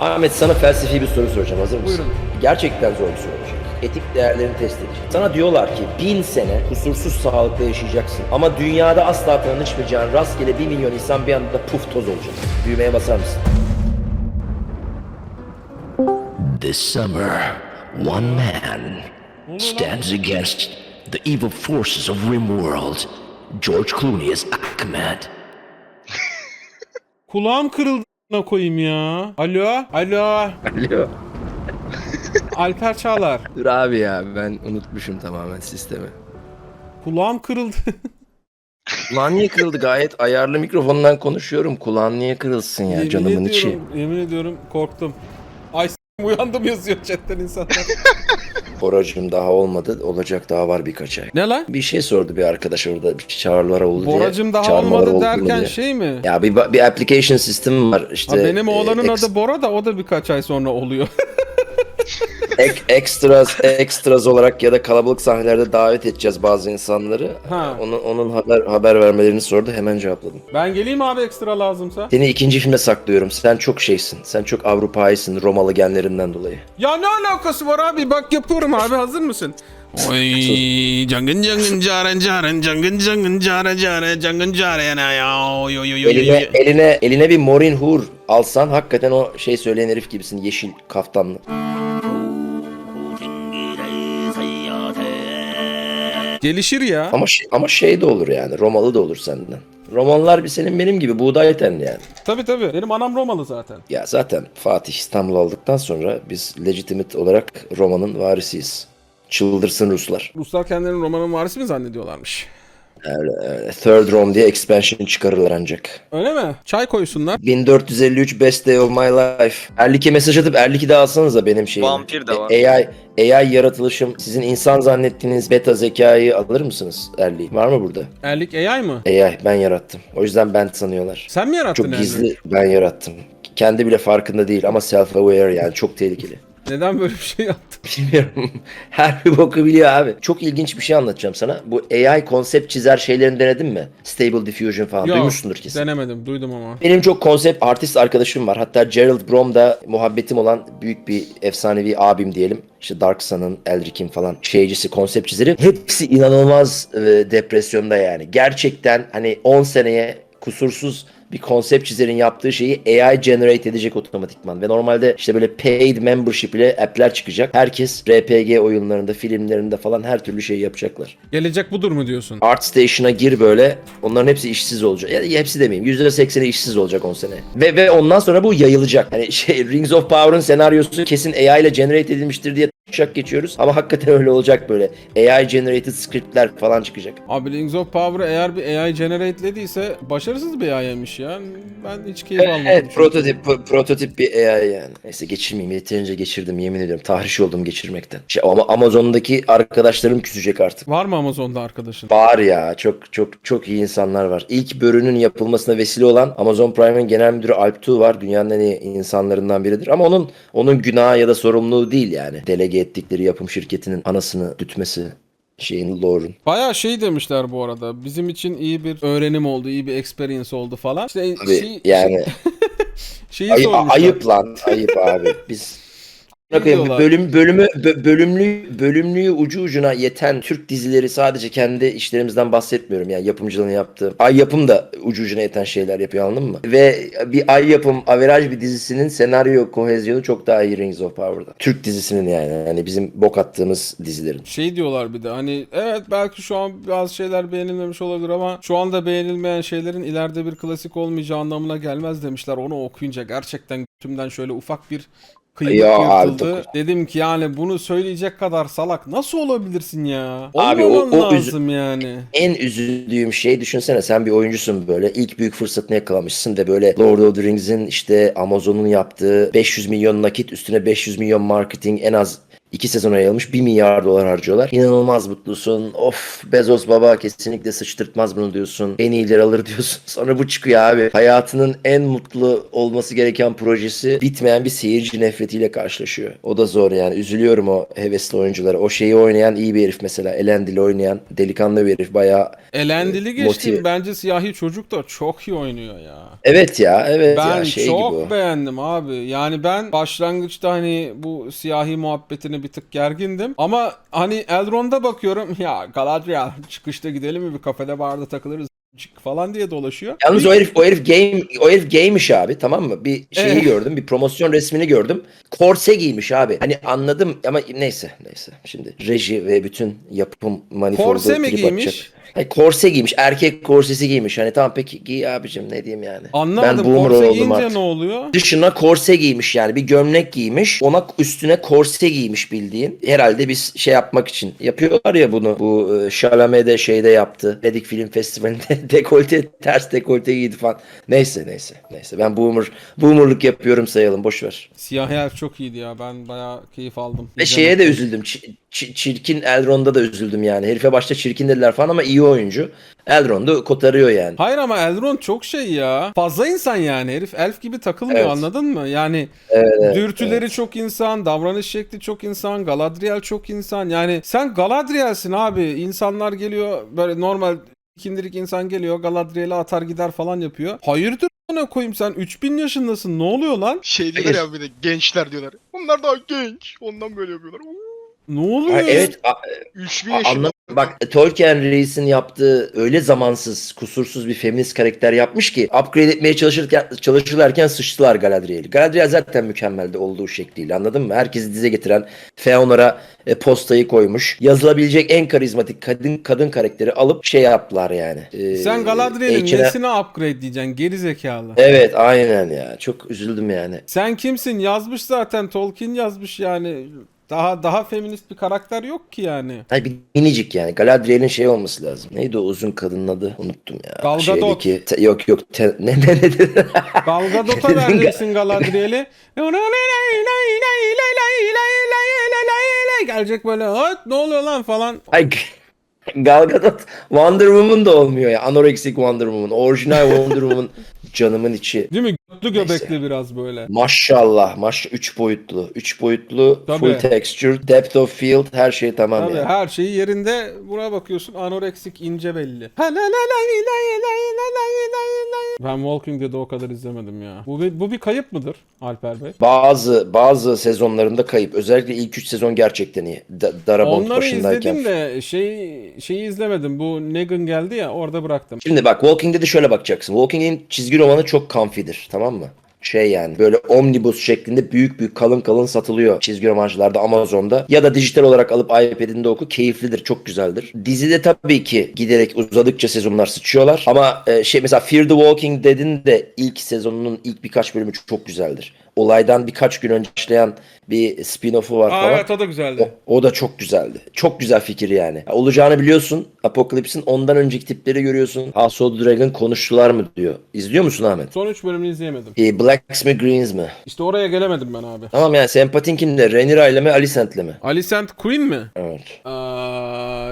Ahmet sana felsefi bir soru soracağım. Hazır mısın? Buyurun. Gerçekten zor bir soru olacak. Etik değerlerini test edeceğim. Sana diyorlar ki bin sene kusursuz sağlıkla yaşayacaksın. Ama dünyada asla tanışmayacağın rastgele bir milyon insan bir anda puf toz olacak. Düğmeye basar mısın? This summer, one man stands against the evil forces of Rimworld. George Clooney is Ahmed. Kulağım kırıldı a**ına koyayım ya. Alo, alo. Alo. Alper Çağlar. Dur abi ya ben unutmuşum tamamen sistemi. Kulağım kırıldı. Kulağın niye kırıldı? Gayet ayarlı mikrofondan konuşuyorum. Kulağın niye kırılsın ya yemin canımın içi? ediyorum, yemin ediyorum korktum. Ay s**im uyandım yazıyor chatten insanlar. Boracığım daha olmadı. Olacak daha var birkaç ay. ne lan? Bir şey sordu bir arkadaş orada. Bir çağrılar oldu diye. Boracım daha olmadı oldu derken diye. şey mi? Ya bir, bir application sistemi var işte. Ha, benim e, oğlanın ex- adı Bora da o da birkaç ay sonra oluyor. ek- extras, extras olarak ya da kalabalık sahnelerde davet edeceğiz bazı insanları. Ha. Onun, onun haber, haber vermelerini sordu hemen cevapladım. ben geleyim abi ekstra lazımsa. Seni ikinci filme saklıyorum. Sen çok şeysin. Sen çok Avrupaysın Romalı genlerinden dolayı. Ya ne alakası var abi? Bak yapıyorum abi hazır mısın? Oy cangın cangın caren caren cangın cangın care care cangın care yana ya oy oy oy oy Eline, oy. eline, eline bir Morin Hur alsan hakikaten o şey söyleyen herif gibisin. Yeşil kaftanlı. Gelişir ya. Ama, şey- ama şey de olur yani. Romalı da olur senden. Romanlar bir senin benim gibi buğday tenli yani. Tabi tabi. Benim anam Romalı zaten. Ya zaten Fatih İstanbul aldıktan sonra biz legitimate olarak Roma'nın varisiyiz. Çıldırsın Ruslar. Ruslar kendilerini Roma'nın varisi mi zannediyorlarmış? Öyle. Third Rome diye expansion çıkarırlar ancak. Öyle mi? Çay koysunlar. 1453 best day of my life. Erlik'e mesaj atıp Erlik'i de alsanıza benim şeyimi. Vampir de var. E- AI, AI yaratılışım. Sizin insan zannettiğiniz beta zekayı alır mısınız Erlik'i? Var mı burada? Erlik AI mı? AI ben yarattım. O yüzden ben sanıyorlar. Sen mi yarattın Çok Erlik'i? gizli ben yarattım. Kendi bile farkında değil ama self aware yani çok tehlikeli. Neden böyle bir şey yaptın? Bilmiyorum. Her bir boku biliyor abi. Çok ilginç bir şey anlatacağım sana. Bu AI konsept çizer şeylerini denedin mi? Stable Diffusion falan. Yok, Duymuşsundur kesin. Denemedim. Duydum ama. Benim çok konsept artist arkadaşım var. Hatta Gerald Brom da muhabbetim olan büyük bir efsanevi abim diyelim. İşte Dark Sun'ın, Eldric'in falan şeycisi, konsept çizeri. Hepsi inanılmaz e, depresyonda yani. Gerçekten hani 10 seneye kusursuz bir konsept çizerin yaptığı şeyi AI generate edecek otomatikman. Ve normalde işte böyle paid membership ile app'ler çıkacak. Herkes RPG oyunlarında, filmlerinde falan her türlü şeyi yapacaklar. Gelecek budur mu diyorsun? Art Station'a gir böyle. Onların hepsi işsiz olacak. Ya ya hepsi demeyeyim. %80'i işsiz olacak 10 sene. Ve ve ondan sonra bu yayılacak. Hani şey Rings of Power'ın senaryosu kesin AI ile generate edilmiştir diye şak geçiyoruz. Ama hakikaten öyle olacak böyle. AI generated scriptler falan çıkacak. Abi Rings of Power'ı eğer bir AI generate'lediyse başarısız bir AI'ymiş ya. Ben hiç keyif almadım. Evet, çünkü. prototip pro- prototip bir AI yani. Neyse geçirmeyeyim. Yeterince geçirdim yemin ediyorum. Tahriş oldum geçirmekten. Şey, ama Amazon'daki arkadaşlarım küsecek artık. Var mı Amazon'da arkadaşın? Var ya çok çok çok iyi insanlar var. İlk bölünün yapılmasına vesile olan Amazon Prime'in genel müdürü Alp Tu var. Dünyanın en iyi insanlarından biridir. Ama onun onun günahı ya da sorumluluğu değil yani. Delege ettikleri yapım şirketinin anasını dütmesi şeyin Lauren. Bayağı şey demişler bu arada. Bizim için iyi bir öğrenim oldu, iyi bir experience oldu falan. İşte Abi şey, yani şeyi ayıp, sormuşlar. ayıp lan ayıp abi. Biz Bakayım, bölüm bölümü bö- bölümlü bölümlüğü ucu ucuna yeten Türk dizileri sadece kendi işlerimizden bahsetmiyorum yani yapımcılığını yaptığım. Ay yapım da ucu ucuna yeten şeyler yapıyor anladın mı? Ve bir ay yapım averaj bir dizisinin senaryo kohezyonu çok daha iyi Rings of Power'da. Türk dizisinin yani yani bizim bok attığımız dizilerin. Şey diyorlar bir de hani evet belki şu an bazı şeyler beğenilmemiş olabilir ama şu anda beğenilmeyen şeylerin ileride bir klasik olmayacağı anlamına gelmez demişler. Onu okuyunca gerçekten tümden şöyle ufak bir kıymık Ya abi, yırtıldı. dokuz- Dedim ki yani bunu söyleyecek kadar salak nasıl olabilirsin ya? Abi, o- Olmaman o lazım yani. En üzüldüğüm şey düşünsene sen bir oyuncusun böyle ilk büyük fırsatını yakalamışsın ve böyle Lord of the Rings'in işte Amazon'un yaptığı 500 milyon nakit üstüne 500 milyon marketing en az İki sezona yayılmış 1 milyar dolar harcıyorlar. İnanılmaz mutlusun. Of Bezos baba kesinlikle sıçtırtmaz bunu diyorsun. En iyileri alır diyorsun. Sonra bu çıkıyor abi. Hayatının en mutlu olması gereken projesi bitmeyen bir seyirci nefretiyle karşılaşıyor. O da zor yani. Üzülüyorum o hevesli oyunculara. O şeyi oynayan iyi bir herif mesela. Elendil oynayan delikanlı bir herif. Bayağı Elendil'i Ee, geçtim. motive- Bence siyahi çocuk da çok iyi oynuyor ya. Evet ya evet Ben ya şey çok gibi o. beğendim abi. Yani ben başlangıçta hani bu siyahi muhabbetine bir tık gergindim. Ama hani Elrond'a bakıyorum. Ya Galadriel çıkışta gidelim mi? Bir kafede barda takılırız falan diye dolaşıyor. Yalnız o herif o herif game o herif gaymiş abi tamam mı? Bir şeyi Evet. gördüm, bir promosyon resmini gördüm. Korse giymiş abi. Hani anladım ama neyse neyse. Şimdi reji ve bütün yapım manifoldu Korse mi giymiş? Hayır, korse giymiş. Erkek korsesi giymiş. Hani tamam peki giy abicim ne diyeyim yani. Anlamadım. ben boomer Korse oldum giyince artık. ne oluyor? Dışına korse giymiş yani bir gömlek giymiş. Ona üstüne korse giymiş bildiğin. Herhalde biz şey yapmak için yapıyorlar ya bunu. Bu e, Chalamet de şeyde yaptı. Vedik Film Festivali'nde dekolte ters dekolte giydi falan. Neyse neyse neyse. Ben boomer boomerlık yapıyorum sayalım boş ver. Siyahi elf çok iyiydi ya. Ben bayağı keyif aldım. Ve şeye de üzüldüm. Ç- ç- çirkin Elrond'a da üzüldüm yani. Herife başta çirkin dediler falan ama iyi oyuncu. Elrond'u kotarıyor yani. Hayır ama Elrond çok şey ya. Fazla insan yani. Herif elf gibi takılmıyor Evet. anladın mı? Yani dürtüleri çok insan, davranış şekli çok insan, Galadriel çok insan. Yani sen Galadriel'sin abi. İnsanlar geliyor böyle normal kindirik insan geliyor Galadriel'i atar gider falan yapıyor. Hayırdır ne koyayım sen 3000 yaşındasın ne oluyor lan? Şey diyorlar ya bir de gençler diyorlar. Bunlar daha genç. Ondan böyle yapıyorlar. Uuu, Ne oluyor? Evet a- 3000 A- yaşında. Anlam bak Tolkien Reis'in yaptığı öyle zamansız, kusursuz bir feminist karakter yapmış ki upgrade etmeye çalışırken çalışırlarken sıçtılar Galadriel'i. Galadriel zaten mükemmeldi olduğu şekliyle anladın mı? Herkesi dize getiren Feanor'a e, postayı koymuş. Yazılabilecek en karizmatik kadın kadın karakteri alıp şey yaptılar yani. Ee, Sen Galadriel'in nesine upgrade diyeceksin geri zekalı. Evet aynen ya. Çok üzüldüm yani. Sen kimsin? Yazmış zaten Tolkien yazmış yani. Daha daha feminist bir karakter yok ki yani. Hayır bir minicik yani. Galadriel'in şey olması lazım. Neydi o uzun kadının adı? Unuttum ya. Gal Gadot. Şeydeki- te- yok yok. te- ne ne ne dedi? Gal Gadot'a vereceksin Galadriel'i. Gelecek böyle "Hıt, ne oluyor lan falan. Ay Gal Gadot Wonder Woman da olmuyor ya. Anoreksik Wonder Woman. Orijinal Wonder Woman canımın içi. Değil mi? Götlü Neyse. göbekli biraz böyle. Maşallah. Maş 3 boyutlu. 3 boyutlu. Tabii. Full texture. Depth of field. Her şey tamam Tabii ya. her şeyi yerinde. Buna bakıyorsun anoreksik ince belli. Ben Walking Dead'i o kadar izlemedim ya. Bu bir, bu bir kayıp mıdır Alper Bey? Bazı bazı sezonlarında kayıp. Özellikle ilk 3 sezon gerçekten iyi. Da, Darabont Onları başındayken. izledim de şey şeyi izlemedim. Bu Negan geldi ya orada bıraktım. Şimdi bak Walking Dead'e şöyle bakacaksın. Walking Dead'in çizgi romanı çok comfy'dir. Tamam mı? Şey yani böyle omnibus şeklinde büyük büyük kalın kalın satılıyor çizgi romancılarda Amazon'da. Ya da dijital olarak alıp iPad'inde oku. Keyiflidir. Çok güzeldir. Dizide tabii ki giderek uzadıkça sezonlar sıçıyorlar. Ama e, şey mesela Fear the Walking Dead'in de ilk sezonunun ilk birkaç bölümü çok güzeldir. Olaydan birkaç gün önce başlayan bir spin-off'u var Aa, falan. evet o da güzeldi. O, o da çok güzeldi. Çok güzel fikir yani. Ya, Olacağını biliyorsun. Apocalypse'in ondan önceki tipleri görüyorsun. House of Dragon konuştular mı diyor. İzliyor musun Ahmet? Son 3 bölümünü izleyemedim. E, Blacks mi Greens mi? İşte oraya gelemedim ben abi. Tamam yani sempatin kimde? Rhaenyra ile mi Alicent'le mi? Alicent Queen mi? Evet. Ee,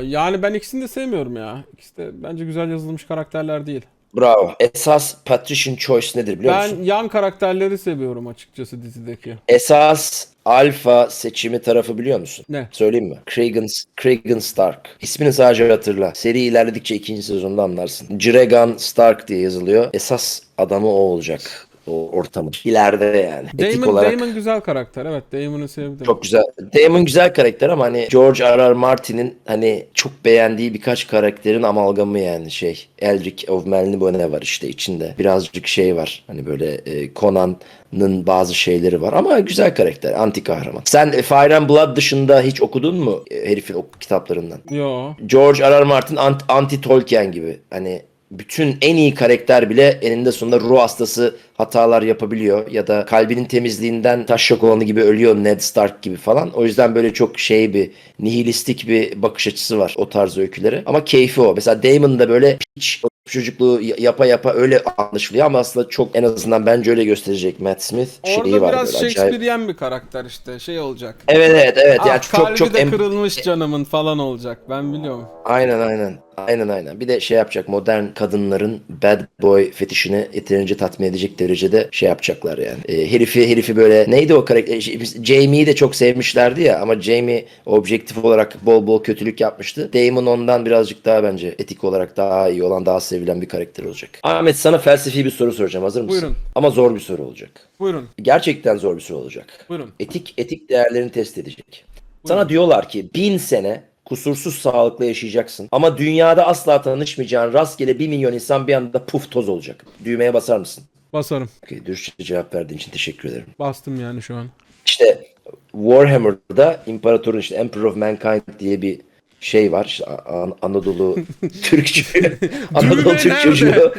yani ben ikisini de sevmiyorum ya. İkisi de bence güzel yazılmış karakterler değil. Bravo. Esas Patrician Choice nedir biliyor Ben musun? yan karakterleri seviyorum açıkçası dizideki. Esas alfa seçimi tarafı biliyor musun? Ne? Söyleyeyim mi? Cregan, Cregan Stark. İsmini sadece hatırla. Seri ilerledikçe ikinci sezonda anlarsın. Dregan Stark diye yazılıyor. Esas adamı o olacak. O ortamın. İleride yani. Etik Damon, olarak. Damon güzel karakter. Evet Damon'u sevdim. Çok güzel. Damon güzel karakter ama hani George R. R. Martin'in hani çok beğendiği birkaç karakterin amalgamı yani şey. Elric of Melniboné var işte içinde. Birazcık şey var. Hani böyle e, Conan'ın bazı şeyleri var ama güzel karakter. Anti kahraman. Sen e, Fire and Blood dışında hiç okudun mu e, herifin o kitaplarından? Yo. George R. R. Martin ant- anti Tolkien gibi. Hani bütün en iyi karakter bile eninde sonunda ruh hastası hatalar yapabiliyor ya da kalbinin temizliğinden taş yok olanı gibi ölüyor Ned Stark gibi falan. O yüzden böyle çok şey bir nihilistik bir bakış açısı var o tarz öykülere. Ama keyfi o. Mesela Damon da böyle piç çocukluğu yapa yapa öyle anlaşılıyor ama aslında çok en azından bence öyle gösterecek Matt Smith şeyi Orada var biraz böyle acayip. Shakespearean bir karakter işte şey olacak. Evet evet evet Ah, yani çok kalbi çok de em- kırılmış canımın falan olacak ben biliyorum. Aynen aynen. Aynen aynen. Bir de şey yapacak modern kadınların bad boy fetişini yeterince tatmin edecek derecede şey yapacaklar yani. E, herifi herifi böyle neydi o karakter? Şey, Jamie'yi de çok sevmişlerdi ya ama Jamie objektif olarak bol bol kötülük yapmıştı. Damon ondan birazcık daha bence etik olarak daha iyi olan daha sevilen bir karakter olacak. Ahmet sana felsefi bir soru soracağım. Hazır mısın? Buyurun. Ama zor bir soru olacak. Buyurun Gerçekten zor bir soru olacak. buyurun. Etik etik değerlerini test edecek. Sana diyorlar ki bin sene kusursuz sağlıkla yaşayacaksın. Ama dünyada asla tanışmayacağın rastgele bir milyon insan bir anda puf toz olacak. Düğmeye basar mısın? Basarım. Okey, dürüstçe cevap verdiğin için teşekkür ederim. Bastım yani şu an. İşte Warhammer'da İmparatorun işte Emperor of Mankind diye bir şey var. İşte An- Anadolu Türk çocuğu. Anadolu Türk çocuğu.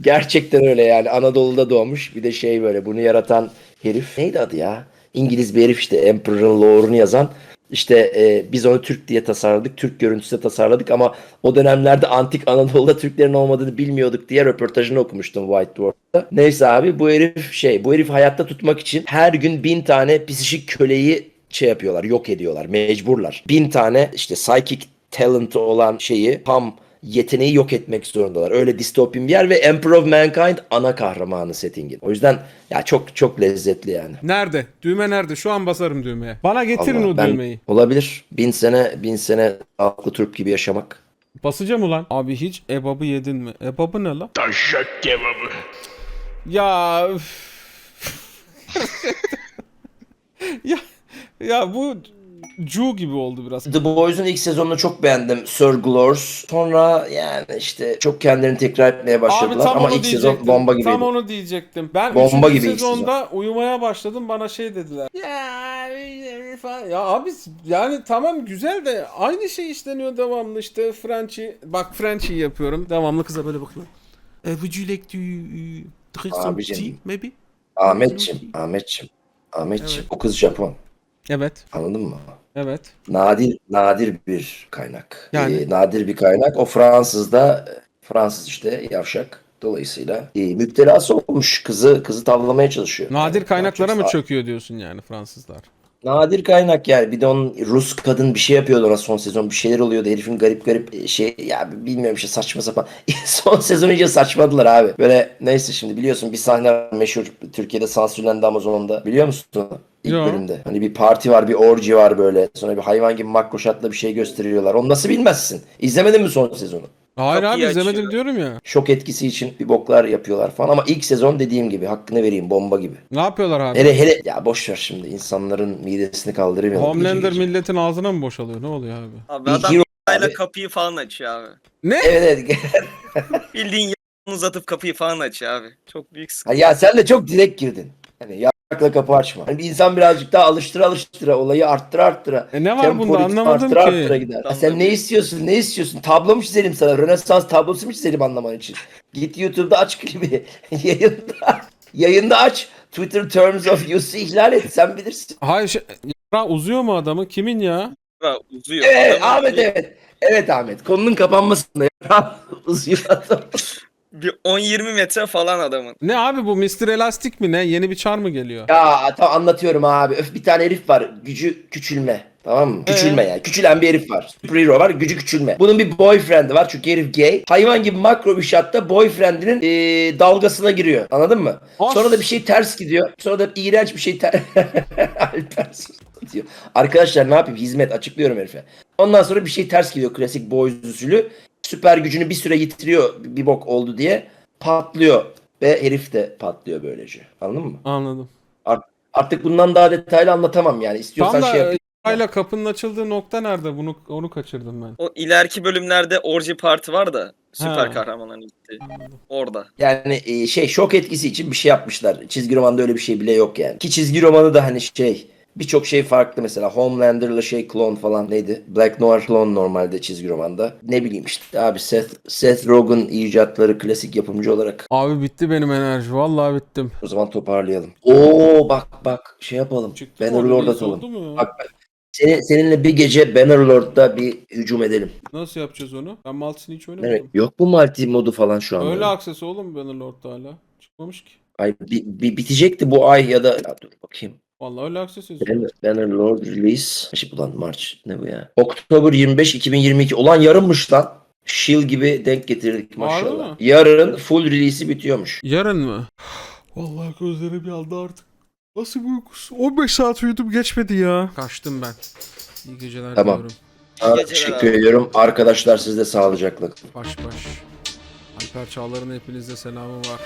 Gerçekten öyle yani. Anadolu'da doğmuş. Bir de şey böyle bunu yaratan herif. Neydi adı ya? İngiliz bir herif işte Emperor'ın lore'unu yazan. İşte e, biz onu Türk diye tasarladık. Türk görüntüsü tasarladık ama o dönemlerde antik Anadolu'da Türklerin olmadığını bilmiyorduk diye röportajını okumuştum White Dwarf'ta. Neyse abi bu herif şey bu herif hayatta tutmak için her gün bin tane psişik köleyi şey yapıyorlar yok ediyorlar mecburlar. Bin tane işte psychic talent olan şeyi tam yeteneği yok etmek zorundalar. Öyle distopin bir yer ve Emperor of Mankind ana kahramanı settingin. O yüzden ya çok çok lezzetli yani. Nerede? Düğme nerede? Şu an basarım düğmeye. Bana getirin Allah, o ben- düğmeyi. Olabilir. Bin sene bin sene aklı turp gibi yaşamak. Basacağım ulan. Abi hiç ebabı yedin mi? Ebabı ne lan? Taşak kebabı. Ya ya ya bu Cu gibi oldu biraz. The Boys'un ilk sezonunu çok beğendim. Sir Glors. Sonra yani işte çok kendilerini tekrar etmeye Abi başladılar tam ama onu ilk sezon bomba gibiydi. Tam onu diyecektim. Ben Bomba 3. gibi ilk sezonda uyumaya başladım. Bana şey dediler. Ya, ya abi yani tamam güzel de aynı şey işleniyor devamlı işte Frenchy. Bak Frenchy yapıyorum. Devamlı kıza böyle bakıyorum. Uh, would you like to uh, drink some tea maybe? Ahmetçim, Ahmetçim, Ahmetçim. O kız Japon. Evet. Anladın mı? Evet. Nadir nadir bir kaynak. Yani? Ee, nadir bir kaynak. O Fransızda Fransız işte yavşak. Dolayısıyla e, müptelası olmuş kızı kızı tavlamaya çalışıyor. Nadir Yani kaynaklara mı çöküyor diyorsun yani Fransızlar? Nadir kaynak yani. Bir de onun Rus kadın bir şey yapıyordu ona son sezon. Bir şeyler oluyordu. Herifin garip garip şey ya bilmiyorum işte saçma sapan. son sezon iyice saçmadılar abi. Böyle neyse şimdi biliyorsun bir sahne meşhur. Türkiye'de sansürlendi Amazon'da. Biliyor musun? İlk Yo. bölümde. Hani bir parti var, bir orji var böyle. Sonra bir hayvan gibi makroşatla bir şey gösteriyorlar. Onu nasıl bilmezsin? İzlemedin mi son sezonu? Hayır Çok abi iyi izlemedim açıyor. diyorum ya. Şok etkisi için bir boklar yapıyorlar falan ama ilk sezon dediğim gibi hakkını vereyim bomba gibi. Ne yapıyorlar abi? Hele hele ya boş ver şimdi insanların midesini kaldırmayalım. Homelander milletin ağzına mı boşalıyor? Ne oluyor abi? Abi Bir adam hero yayla kapıyı falan açıyor abi. Ne? Evet evet. Bildiğin uzatıp kapıyı falan açıyor abi. Çok büyük sıkıntı. Ya sen de çok direkt girdin. Hani yakla kapı açma. Hani bir insan birazcık daha alıştıra alıştıra olayı arttıra arttıra. E ne var tempoyu bunda anlamadım arttıra ki. arttıra gider. Tamam. sen ne istiyorsun ne istiyorsun? Tablo mu çizelim sana? Rönesans tablosu mu çizelim anlaman için? Git YouTube'da aç klibi. yayında, yayında aç. Twitter Terms of Use'u ihlal et. Sen bilirsin. Hayır şey, ya uzuyor mu adamı? Kimin ya? Ha, uzuyor. Evet Ahmet bir- evet. Evet Ahmet. Konunun kapanmasında ya. uzuyor adam. Bir 10-20 metre falan adamın. Ne abi bu Mr. Elastic mi ne? Yeni bir çar mı geliyor? Ya tamam anlatıyorum abi. Öf bir tane herif var. Gücü küçülme. Tamam mı? Küçülme yani. Küçülen bir herif var. Superhero var. Gücü küçülme. Bunun bir boyfriend'i var. Çünkü herif gay. Hayvan gibi makro bir şatta boyfriend'inin eee, dalgasına giriyor. Anladın mı? As- Sonra da bir şey ters gidiyor. Sonra da iğrenç bir şey ter... Alper sus diyor. Arkadaşlar ne yapayım? Hizmet açıklıyorum herife. Ondan sonra bir şey ters gidiyor. Klasik boy usulü. Süper gücünü bir süre yitiriyor. Bir bok oldu diye. Patlıyor. Ve herif de patlıyor böylece. Anladın mı? Anladım. Art- artık bundan daha detaylı anlatamam yani. İstiyorsan Tam şey da yapayım. hala kapının açıldığı nokta nerede? Bunu onu kaçırdım ben. O ileriki bölümlerde orji parti var da süper Ha. kahramanların gitti. Orada. Yani e, şey şok etkisi için bir şey yapmışlar. Çizgi romanda öyle bir şey bile yok yani. Ki çizgi romanı da hani şey birçok şey farklı mesela Homelander'la şey klon falan neydi? Black Noir klon normalde çizgi romanda. Ne bileyim işte abi Seth, Seth Rogen icatları klasik yapımcı olarak Abi bitti benim enerji. Vallahi bittim. o zaman toparlayalım. Oo bak bak şey yapalım. Çıktı orada atalım. Bak Seni, seninle bir gece Bannerlord'da bir hücum edelim. Nasıl yapacağız onu? Ben Maltis'ini hiç Evet. oynamadım. Yok mu multi modu falan şu an? Öyle akses oğlum Bannerlord'da hala. Çıkmamış ki. Ay bi- bi- bitecekti bu ay ya da ya dur bakayım. Vallahi öyle akses yazıyor. Banner, Bannerlord release. Şey ulan March ne bu ya? Oktober 25 2022. Ulan yarınmış lan. Shield gibi denk getirdik maşallah. mı? Yarın full release'i bitiyormuş. Yarın mı? Vallahi gözlerim yandı artık. Nasıl bir uykusu? 15 saat uyudum geçmedi ya. Kaçtım ben. İyi geceler Tamam. diliyorum. Sana geceler teşekkür abi. ediyorum. Arkadaşlar siz de sağlıcakla. Baş baş. Alper Çağlar'ın hepinizde selamı var.